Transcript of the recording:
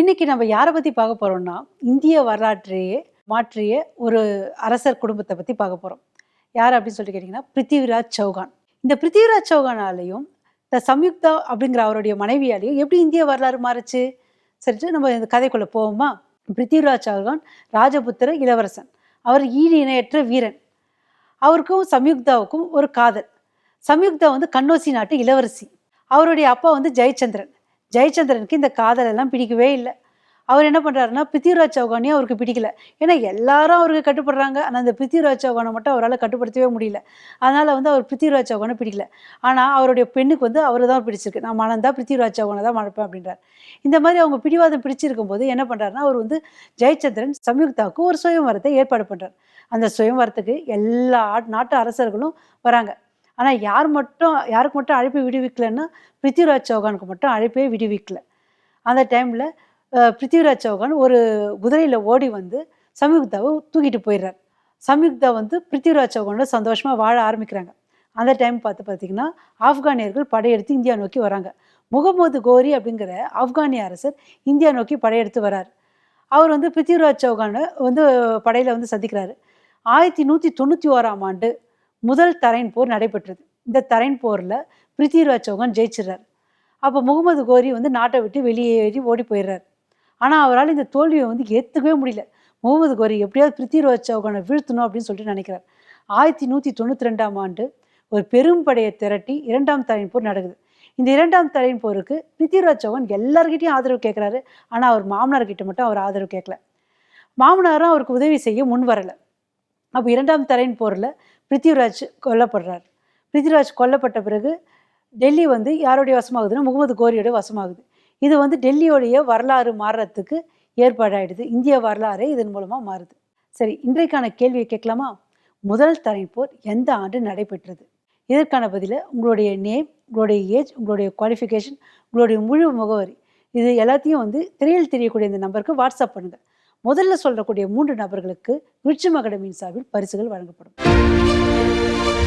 இன்னைக்கு நம்ம யாரை பற்றி பார்க்க போகிறோம்னா இந்திய வரலாற்றையே மாற்றிய ஒரு அரசர் குடும்பத்தை பற்றி பார்க்க போகிறோம் யார் அப்படின்னு சொல்லிட்டு கேட்டிங்கன்னா பிருத்திவிராஜ் சௌகான். இந்த பிருத்திவிராஜ் சௌகானாலையும் இந்த சம்யுக்தா அப்படிங்கிற அவருடைய மனைவியாலையும் எப்படி இந்திய வரலாறு மாறுச்சு? சரிட்டு நம்ம இந்த கதைக்குள்ளே போவோமா? பிருத்திவிராஜ் சௌகான் ராஜபுத்திர இளவரசன். அவர் ஈடு இணையற்ற வீரன். அவருக்கும் சம்யுக்தாவுக்கும் ஒரு காதல். சம்யுக்தா வந்து கண்ணோசி நாட்டு இளவரசி. அவருடைய அப்பா வந்து ஜெயச்சந்திரன். ஜெயச்சந்திரனுக்கு இந்த காதல் எல்லாம் பிடிக்கவே இல்லை. அவர் என்ன பண்ணுறாருன்னா பிருத்திவிராஜ் சௌகானியும் அவருக்கு பிடிக்கல. ஏன்னா எல்லாரும் அவருக்கு கட்டுப்படுறாங்க. ஆனால் அந்த பிருத்திவிராஜ் சௌகானை மட்டும் அவரால் கட்டுப்படுத்தவே முடியல. அதனால் வந்து அவர் பிருத்திவிராஜ் சௌகானை பிடிக்கல. ஆனால் அவருடைய பெண்ணுக்கு வந்து அவர் தான் பிடிச்சிருக்கு. நான் மணந்தா பிருத்திவிராஜ் சௌகானை தான் மணப்பேன் அப்படின்றார். இந்த மாதிரி அவங்க பிடிவாதம் பிடிச்சிருக்கும் போது என்ன பண்ணுறாருன்னா அவர் வந்து ஜெயச்சந்திரன் சம்யுக்தாவுக்கு ஒரு சுயம்வரத்தை ஏற்பாடு பண்ணுறார் அந்த சுயம்வரத்துக்கு எல்லா நாட்டு அரசர்களும் வராங்க. ஆனால் யார் மட்டும் யாருக்கு மட்டும் அழைப்பு விடுவிக்கலைன்னா பிருத்திவிராஜ் சௌகானுக்கு மட்டும் அழைப்பே விடுவிக்கல. அந்த டைமில் பிருத்திவிராஜ் சௌகான் ஒரு குதிரையில் ஓடி வந்து சம்யுக்தாவை தூக்கிட்டு போயிடுறார். சம்யுக்தா வந்து பிருத்திவிராஜ் சௌகானோட சந்தோஷமாக வாழ ஆரம்பிக்கிறாங்க. அந்த டைம் பார்த்து பார்த்தீங்கன்னா ஆப்கானியர்கள் படையெடுத்து இந்தியா நோக்கி வராங்க. முகமது கோரி அப்படிங்கிற ஆப்கானிய அரசர் இந்தியா நோக்கி படையெடுத்து வரார். அவர் வந்து பிருத்திவிராஜ் சௌகானை வந்து படையில் வந்து சந்திக்கிறாரு. ஆயிரத்தி நூற்றி தொண்ணூற்றி ஓராம் ஆண்டு முதல் தரைன் போர் நடைபெற்றது. இந்த தரைன் போரில் பிருத்திவிராஜ் சௌகான் ஜெயிச்சிடறார் அப்போ முகமது கோரி வந்து நாட்டை விட்டு வெளியேறி ஓடி போயிடுறார் ஆனால் அவரால் இந்த தோல்வியை வந்து ஏற்றுக்கவே முடியல. முகமது கோரி எப்படியாவது பிருத்திவிராஜ் சௌகானை வீழ்த்தணும் அப்படின்னு சொல்லிட்டு நினைக்கிறார். ஆயிரத்தி நூற்றி தொண்ணூற்றி ரெண்டாம் ஆண்டு ஒரு பெரும் படையை திரட்டி இரண்டாம் தரையின் போர் நடக்குது. இந்த இரண்டாம் தரையின் போருக்கு பிருத்திவிராஜ் சௌகான் எல்லார்கிட்டையும் ஆதரவு கேட்குறாரு ஆனால் அவர் மாமனார்கிட்ட மட்டும் அவர் ஆதரவு கேட்கல மாமனாரும் அவருக்கு உதவி செய்ய முன் வரலை. அப்போ இரண்டாம் தரையின் போரில் பிருத்திவிராஜ் கொல்லப்படுறார். பிருத்திவிராஜ் கொல்லப்பட்ட பிறகு டெல்லி வந்து யாருடைய வசமாகுதுன்னா முகமது கோரியோட வசமாகுது. இது வந்து டெல்லியோடைய வரலாறு மாறுறதுக்கு ஏற்பாடாயிடுது. இந்திய வரலாறே இதன் மூலமாக மாறுது. சரி இன்றைக்கான கேள்வியை கேட்கலாமா? முதல் தரைப்போர் எந்த ஆண்டு நடைபெற்றது? இதற்கான பதில உங்களுடைய நேம் உங்களுடைய ஏஜ் உங்களுடைய குவாலிஃபிகேஷன் உங்களுடைய முழு முகவரி. இது எல்லாத்தையும் வந்து திரையில் தெரியக்கூடிய இந்த நம்பருக்கு வாட்ஸ்அப் பண்ணுங்கள் முதல்ல சொல்லக்கூடிய மூன்று நபர்களுக்கு விருட்சம் அகாடமியின் சார்பில் பரிசுகள் வழங்கப்படும். Thank you.